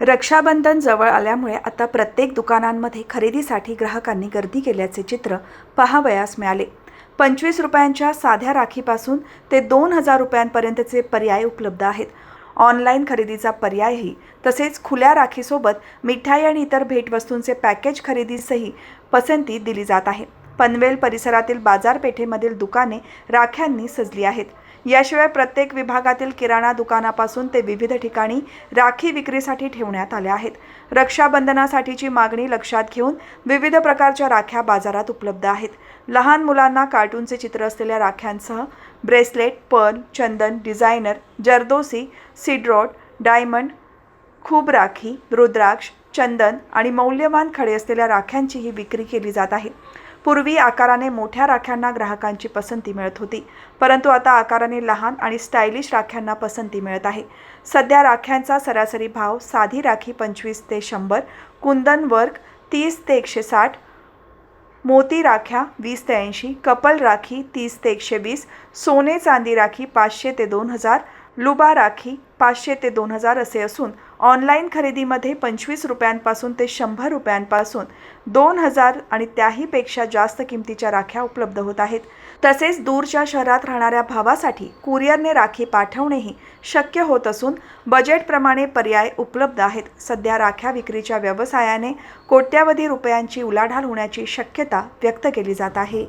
रक्षाबंधन जवळ आल्यामुळे आता प्रत्येक दुकानांमध्ये खरेदीसाठी ग्राहकांनी गर्दी केल्याचे चित्र पहावयास मिळाले. पंचवीस रुपयांच्या साध्या राखीपासून ते दोन हजार रुपयांपर्यंतचे पर्याय उपलब्ध आहेत. ऑनलाईन खरेदीचा पर्यायही तसेच खुल्या राखीसोबत मिठाई आणि इतर भेटवस्तूंचे पॅकेज खरेदीसही पसंती दिली जात आहे. पनवेल परिसरातील बाजारपेठेमधील दुकाने राख्यांनी सजली आहेत. याशिवाय प्रत्येक विभागातील किराणा दुकानापासून ते विविध ठिकाणी राखी विक्रीसाठी ठेवण्यात आल्या आहेत. रक्षाबंधनासाठीची मागणी लक्षात घेऊन विविध प्रकारच्या राख्या बाजारात उपलब्ध आहेत. लहान मुलांना कार्टूनचे चित्र असलेल्या राख्यांसह ब्रेसलेट पर्ल चंदन डिझायनर जर्दोसी सिड्रॉड डायमंड खूब राखी रुद्राक्ष चंदन आणि मौल्यवान खडे असलेल्या राख्यांचीही विक्री केली जात आहे. पूर्वी आकाराने मोठ्या राख्यांना ग्राहकांची पसंती मिळत होती. परंतु आता आकाराने लहान आणि स्टायलिश राख्यांना पसंती मिळत आहे. सध्या राख्यांचा सरासरी भाव साधी राखी पंचवीस ते शंभर कुंदन वर्क तीस ते एकशे साठ मोती राख्या वीस ते ऐंशी कपल राखी तीस ते एकशे वीस सोने चांदी राखी पाचशे ते दोन हजार लुबा राखी पाचशे ते दोन हजार असे असून ऑनलाईन खरेदीमध्ये पंचवीस रुपयांपासून ते शंभर रुपयांपासून दोन हजार आणि त्याहीपेक्षा जास्त किमतीच्या राख्या उपलब्ध होत आहेत. तसेच दूरच्या शहरात राहणाऱ्या भावासाठी कुरिअरने राखी पाठवणेही शक्य होत असून बजेटप्रमाणे पर्याय उपलब्ध आहेत. सध्या राख्या विक्रीच्या व्यवसायाने कोट्यावधी रुपयांची उलाढाल होण्याची शक्यता व्यक्त केली जात आहे.